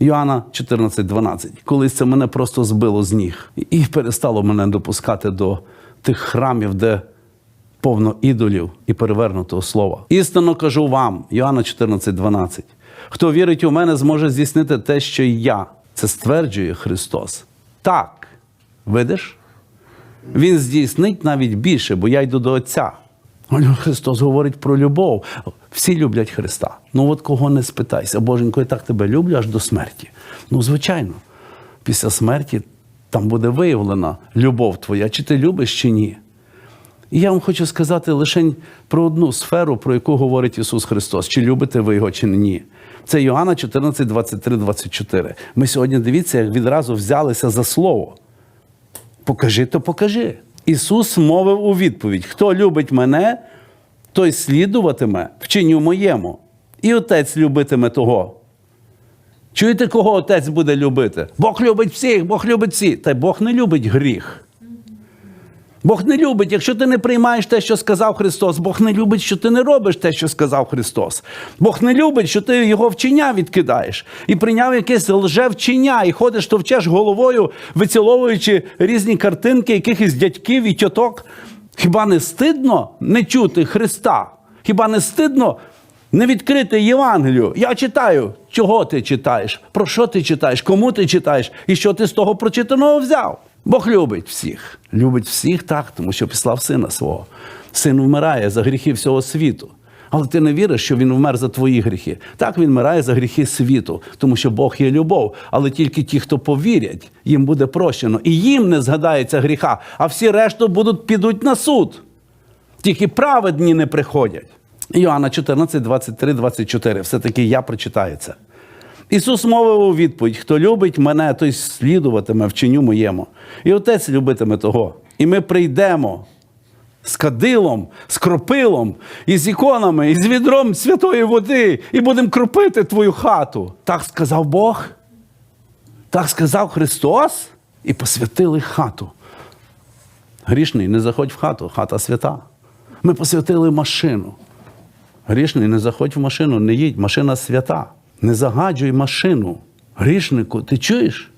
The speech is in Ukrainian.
Йоанна 14,12. Колись це мене просто збило з ніг і перестало мене допускати до тих храмів, де повно ідолів і перевернутого слова. Істинно кажу вам, Йоанна 14,12. Хто вірить у мене, зможе здійснити те, що я. Це стверджує Христос. Так, видиш? Він здійснить навіть більше, бо я йду до Отця. Христос говорить про любов. Всі люблять Христа. Ну от кого не спитайся, Боженько, я так тебе люблю аж до смерті. Ну, звичайно, після смерті там буде виявлена любов твоя, чи ти любиш, чи ні. І я вам хочу сказати лише про одну сферу, про яку говорить Ісус Христос, чи любите ви його, чи ні. Це Йоанна 14, 23, 24. Ми сьогодні дивіться, як відразу взялися за слово. Покажи, то покажи. Ісус мовив у відповідь: хто любить мене, той слідуватиме вченню моєму. І отець любитиме того. Чуєте, кого отець буде любити? Бог любить всіх, Бог любить всіх. Та Бог не любить гріх. Бог не любить, якщо ти не приймаєш те, що сказав Христос. Бог не любить, що ти не робиш те, що сказав Христос. Бог не любить, що ти його вчення відкидаєш і прийняв якесь лжевчення, і ходиш, товчеш головою, виціловуючи різні картинки якихось дядьків і тьоток. Хіба не стидно не чути Христа? Хіба не стидно не відкрити Євангелію? Я читаю. Чого ти читаєш? Про що ти читаєш? Кому ти читаєш? І що ти з того прочитаного взяв? Бог любить всіх. Любить всіх так, тому що післав сина свого. Син вмирає за гріхи всього світу. Але ти не віриш, що він вмер за твої гріхи. Так він вмирає за гріхи світу, тому що Бог є любов. Але тільки ті, хто повірять, їм буде прощено. І їм не згадається гріха, а всі решту будуть підуть на суд. Тільки праведні не приходять. Іоанна 14, 23, 24. Все-таки я прочитаю це. Ісус мовив у відповідь: хто любить мене, той слідуватиме вченню моєму. І отець любитиме того. І ми прийдемо з кадилом, з кропилом, і з іконами, і з відром святої води, і будемо кропити твою хату. Так сказав Бог. Так сказав Христос, і посвятили хату. Грішний, не заходь в хату, хата свята. Ми посвятили машину. Грішний, не заходь в машину, не їдь, машина свята. Не загаджуй машину. Грішнику, ти чуєш?